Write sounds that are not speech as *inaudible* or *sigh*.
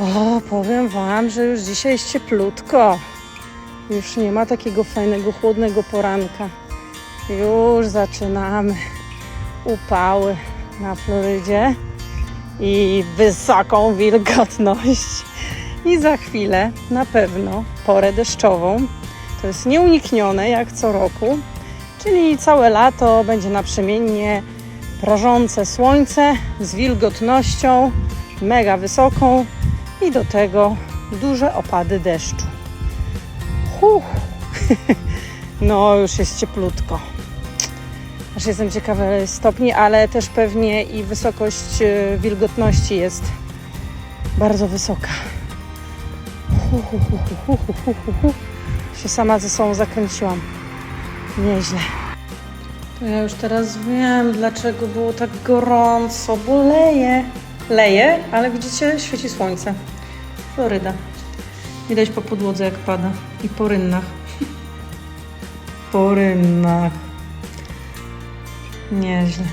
O, powiem Wam, że już dzisiaj jest cieplutko. Już nie ma takiego fajnego, chłodnego poranka. Już zaczynamy upały na Florydzie i wysoką wilgotność. I za chwilę na pewno porę deszczową. To jest nieuniknione jak co roku, czyli całe lato będzie naprzemiennie prażące słońce z wilgotnością mega wysoką i do tego duże opady deszczu. Huh. *laughs* No, już jest cieplutko. Aż jestem ciekawa stopni, ale też pewnie i wysokość e, wilgotności jest bardzo wysoka. Hu. Się sama ze sobą zakręciłam. Nieźle. To ja już teraz wiem, dlaczego było tak gorąco, bo leje. Leje, ale widzicie, świeci słońce. Floryda. Widać po podłodze, jak pada. I po rynnach. Po rynnach. Nieźle.